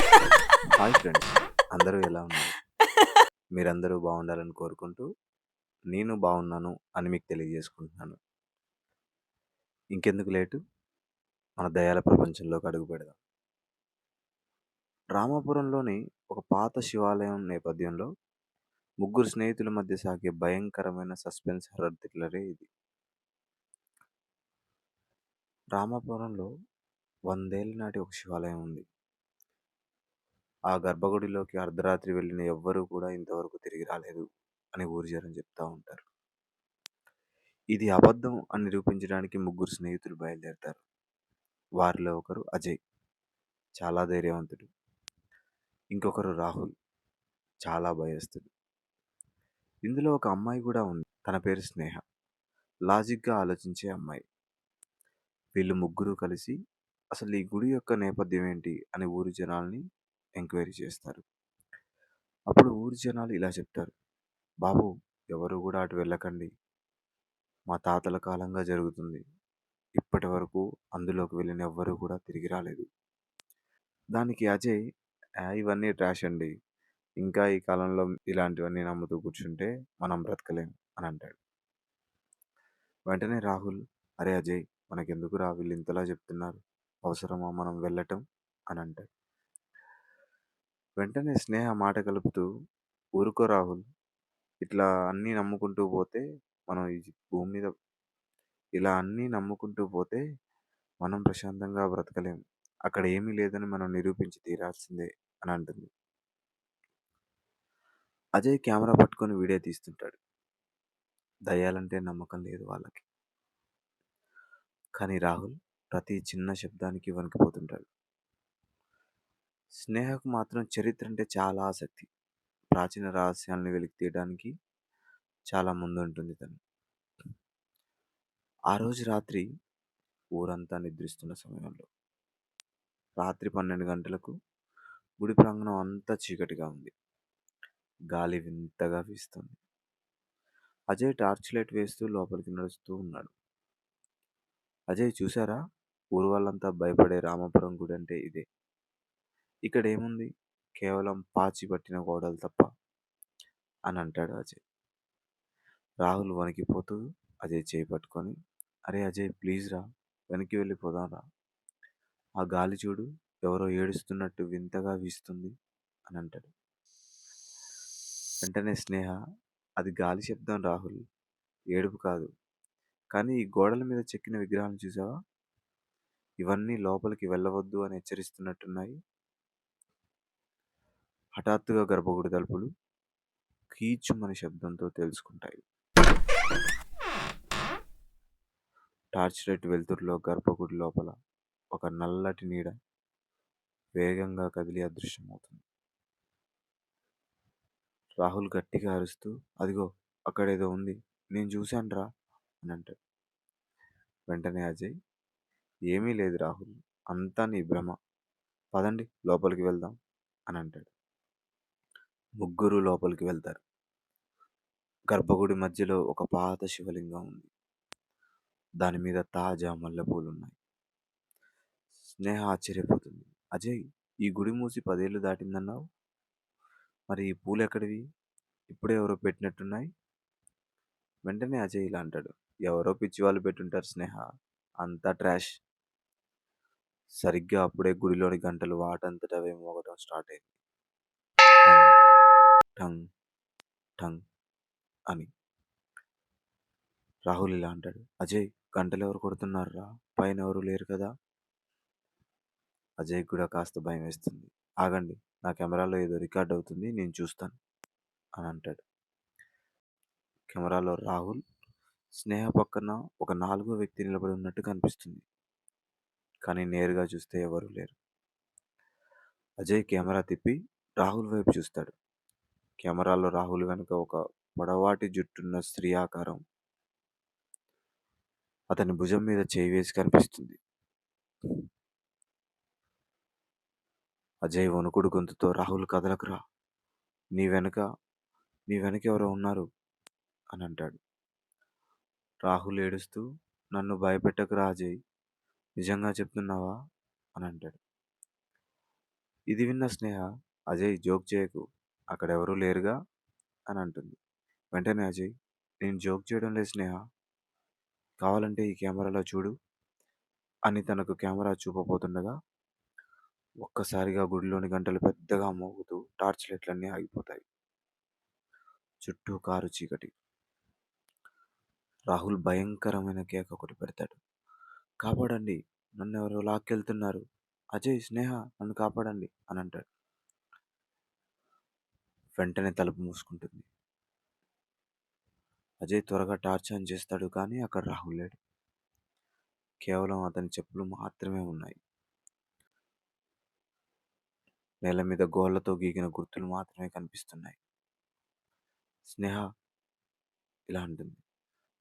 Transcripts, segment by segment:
Hi friends. అందరూ ఎలా ఉన్నారు? మీరందరూ బాగుండాలని కోరుకుంటూ నేను బాగున్నాను అని మీకు తెలియజేసుకుంటున్నాను. ఇంకెందుకు లేటు? మన దయాల ప్రపంచంలోకి అడుగు పెడదాం. రామాపురంలోని ఒక పాత శివాలయం నేపథ్యంలో ముగ్గురు స్నేహితుల మధ్య సాగే భయంకరమైన సస్పెన్స్ హర్రర్ థ్రిల్లరే ఇది. రామాపురంలో వందేళ్ళ నాటి ఒక శివాలయం ఉంది. ఆ గర్భగుడిలోకి అర్ధరాత్రి వెళ్ళిన ఎవ్వరూ కూడా ఇంతవరకు తిరిగి రాలేదు అని ఊరి జనం చెప్తా ఉంటారు. ఇది అబద్ధం అని నిరూపించడానికి ముగ్గురు స్నేహితులు బయలుదేరతారు. వారిలో ఒకరు అజయ్ చాలా ధైర్యవంతుడు. ఇంకొకరు రాహుల్ చాలా భయస్తుడు ఇందులో ఒక అమ్మాయి కూడా ఉంది తన పేరు స్నేహ. లాజిక్గా ఆలోచించే అమ్మాయి. వీళ్ళు ముగ్గురు కలిసి అసలు ఈ గుడి యొక్క నేపథ్యం ఏంటి అని ఊరి జనాల్ని ఎంక్వైరీ చేస్తారు. అప్పుడు ఊరి జనాలు ఇలా చెప్తారు. బాబు ఎవరు కూడా అటు వెళ్ళకండి. మా తాతల కాలంగా జరుగుతుంది. ఇప్పటి వరకు అందులోకి వెళ్ళిన ఎవ్వరూ కూడా తిరిగి రాలేదు. దానికి అజయ్ "ఆ, ఇవన్నీ ట్రాష్ అండి. ఇంకా ఈ కాలంలో ఇలాంటివన్నీ నమ్ముతూ కూర్చుంటే మనం బ్రతకలేం అని అంటాడు. వెంటనే రాహుల్ అరే అజయ్ మనకెందుకురా వీళ్ళు ఇంతలా చెప్తున్నారు? అవసరమా మనం వెళ్ళటం? అని అంటాడు. వెంటనే స్నేహ మాట కలుపుతూ ఊరుకో రాహుల్ ఇట్లా అన్నీ నమ్ముకుంటూ పోతే మనం ఈ భూమి మీద ఇలా అన్నీ నమ్ముకుంటూ పోతే మనం ప్రశాంతంగా బ్రతకలేం. అక్కడ ఏమీ లేదని మనం నిరూపించి తీరాల్సిందే అని అంటుంది. అజయ్ కెమెరా పట్టుకొని వీడియో తీస్తుంటాడు. దయ్యాలంటే నమ్మకం లేదు వాళ్ళకి. కానీ రాహుల్ ప్రతి చిన్న శబ్దానికి వణికిపోతుంటాడు. స్నేహకు మాత్రం చరిత్ర అంటే చాలా ఆసక్తి. ప్రాచీన రహస్యాలను వెలికి తీయడానికి చాలా ముందుంటుంది తను. ఆ రోజు రాత్రి ఊరంతా నిద్రిస్తున్న సమయంలో రాత్రి పన్నెండు గంటలకు గుడి ప్రాంగణం అంతా చీకటిగా ఉంది. గాలి వింతగా వీస్తుంది. అజయ్ టార్చ్ లైట్ వేస్తూ లోపలికి నడుస్తూ ఉన్నాడు. అజయ్ చూసారా? ఊరు వాళ్ళంతా భయపడే రామాపురం గుడి అంటే ఇదే. ఇక్కడ ఏముంది కేవలం పాచి పట్టిన గోడలు తప్ప అని అంటాడు అజయ్. రాహుల్ వణికిపోతూ అజయ్ చేయి పట్టుకొని అరే అజయ్ ప్లీజ్ రా వెనక్కి వెళ్ళిపోదాం రా. ఆ గాలి చూడు ఎవరో ఏడుస్తున్నట్టు వింతగా వీస్తుంది అని అంటాడు. వెంటనే స్నేహ అది గాలి శబ్దం రాహుల్ ఏడుపు కాదు. కానీ ఈ గోడల మీద చెక్కిన విగ్రహాలు చూసావా? ఇవన్నీ లోపలికి వెళ్ళవద్దు అని హెచ్చరిస్తున్నట్టున్నాయి. హఠాత్తుగా గర్భగుడి తలుపులు కీచుమని శబ్దంతో తెలుసుకుంటాయి. టార్చ్ లైట్ వెలుతురులో గర్భగుడి లోపల ఒక నల్లటి నీడ వేగంగా కదిలి అదృశ్యమవుతుంది. రాహుల్ గట్టిగా అరుస్తూ అదిగో అక్కడేదో ఉంది. నేను చూశాను రా అని అంటాడు. వెంటనే అజయ్ ఏమీ లేదు రాహుల్ అంతా నీ భ్రమ. పదండి లోపలికి వెళ్దాం అని అంటాడు. ముగ్గురు లోపలికి వెళ్తారు. గర్భగుడి మధ్యలో ఒక పాత శివలింగం ఉంది. దాని మీద తాజా మల్లెపూలు ఉన్నాయి స్నేహ ఆశ్చర్యపోతుంది. అజయ్ ఈ గుడి మూసి పదేళ్ళు దాటిందన్నావు? మరి ఈ పూలు ఎక్కడివి? ఇప్పుడే ఎవరో పెట్టినట్టున్నాయి? వెంటనే అజయ్ ఇలా అంటాడు. ఎవరో పిచ్చి వాళ్ళు పెట్టుంటారు స్నేహ. అంతా ట్రాష్. సరిగ్గా అప్పుడే గుడిలోని గంటలు వాటంతటవే మోగటం స్టార్ట్ అయింది. టంగ్ టంగ్ అని. రాహుల్ ఇలా అంటాడు. అజయ్ గంటలు ఎవరు కొడుతున్నారు రా పైన ఎవరు లేరు కదా? అజయ్ కూడా కాస్త భయం వేస్తుంది. ఆగండి నా కెమెరాలో ఏదో రికార్డ్ అవుతుంది నేను చూస్తాను అని అంటాడు. కెమెరాలో రాహుల్ స్నేహ పక్కన ఒక నాలుగో వ్యక్తి నిలబడి ఉన్నట్టు కనిపిస్తుంది. కానీ నేరుగా చూస్తే ఎవరూ లేరు. అజయ్ కెమెరా తిప్పి రాహుల్ వైపు చూస్తాడు. కెమెరాలో రాహుల్ వెనుక ఒక పొడవాటి జుట్టున్న స్త్రీ ఆకారం అతని భుజం మీద చేయి వేసి కనిపిస్తుంది. అజయ్ వణుకుడు గొంతుతో రాహుల్ కదలకురా నీ వెనుక నీ వెనక ఎవరో ఉన్నారు? అని అంటాడు. రాహుల్ ఏడుస్తూ నన్ను భయపెట్టకురా అజయ్. నిజంగా చెప్తున్నావా? అని అంటాడు. ఇది విన్న స్నేహ అజయ్ జోక్ చేయకు. అక్కడ ఎవరూ లేరుగా? అని అంటుంది. వెంటనే అజయ్ నేను జోక్ చేయడం లేదు స్నేహ. కావాలంటే ఈ కెమెరాలో చూడు. అని తనకు కెమెరా చూపబోతుండగా ఒక్కసారిగా గుడిలోని గంటలు పెద్దగా మోగుతూ టార్చ్ లైట్లన్నీ ఆగిపోతాయి. చుట్టూ కారు చీకటి. రాహుల్ భయంకరమైన కేక ఒకటి పెడతాడు. కాపాడండి. నన్ను ఎవరో లాక్కెళ్తున్నారు. అజయ్ స్నేహ నన్ను కాపాడండి అని అంటాడు. వెంటనే తలుపు మూసుకుంటుంది. అజయ్ త్వరగా టార్చ్ ఆన్ చేస్తాడు కానీ అక్కడ రాహుల్ లేడు. కేవలం అతని చెప్పులు మాత్రమే ఉన్నాయి. నేల మీద గోళ్ళతో గీకిన గుర్తులు మాత్రమే కనిపిస్తున్నాయి. స్నేహ ఇలా అంటుంది.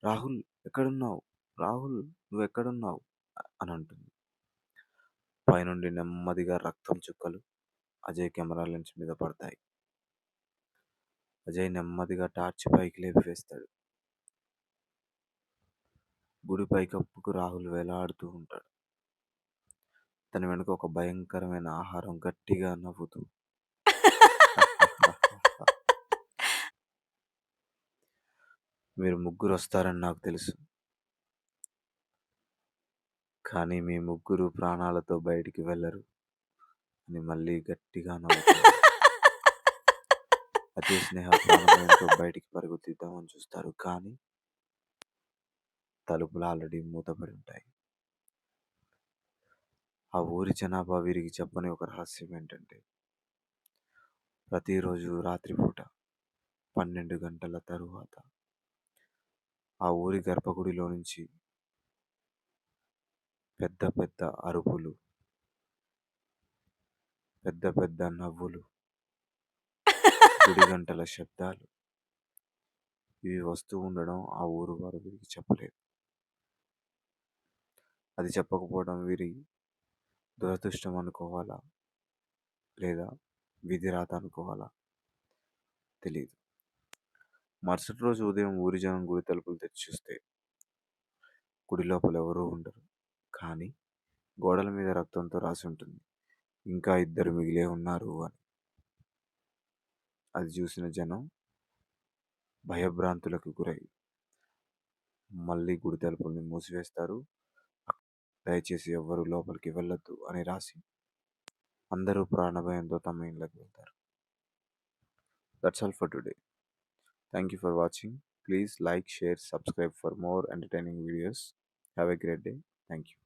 రాహుల్ ఎక్కడున్నావు? రాహుల్ నువ్వు ఎక్కడున్నావు అని అంటుంది. పైనుండి నెమ్మదిగా రక్తం చుక్కలు అజయ్ కెమెరా లెన్స్ మీద పడతాయి. అజయ్ నెమ్మదిగా టార్చ్ పైకి లేపి వేస్తాడు గుడి పైకప్పుకు రాహుల్ వేలాడుతూ ఉంటాడు. తన వెనుక ఒక భయంకరమైన ఆహారం గట్టిగా నవ్వుతూ మీరు ముగ్గురు వస్తారని నాకు తెలుసు. కానీ మీ ముగ్గురు ప్రాణాలతో బయటికి వెళ్ళరు అని మళ్ళీ గట్టిగా నవ్వుతాడు. అదే స్నేహ బయటికి పరుగు తీద్దామని చూస్తారు. కానీ తలుపులు ఆల్రెడీ మూతపడి ఉంటాయి. ఆ ఊరి జనాభా వీరికి చెప్పని ఒక రహస్యం ఏంటంటే ప్రతిరోజు రాత్రిపూట పన్నెండు గంటల తరువాత ఆ ఊరి గర్భగుడిలో నుంచి పెద్ద పెద్ద అరుపులు పెద్ద పెద్ద నవ్వులు గుడి గంటల శబ్దాలు. ఇవి వస్తూ ఉండడం ఆ ఊరు వారు వీరికి చెప్పలేదు. అది చెప్పకపోవడం వీరి దురదృష్టం అనుకోవాలా? లేదా విధి రాత అనుకోవాలా? తెలియదు మరుసటి రోజు ఉదయం ఊరి జనం గుడి తలుపులు తెరిచి చూస్తే గుడి లోపల ఎవరూ ఉండరు. కానీ గోడల మీద రక్తంతో రాసి ఉంటుంది. ఇంకా ఇద్దరు మిగిలే ఉన్నారు అని. అది చూసిన జనం భయభ్రాంతులకు గురై మళ్ళీ గుడి తలుపుల్ని మూసివేస్తారు. దయచేసి ఎవ్వరూ లోపలికి వెళ్ళొద్దు అని రాసి అందరూ ప్రాణభయంతో తమ ఇళ్ళకి వెళ్తారు. That's all for today thank you for watching please like share subscribe for more entertaining videos have a great day thank you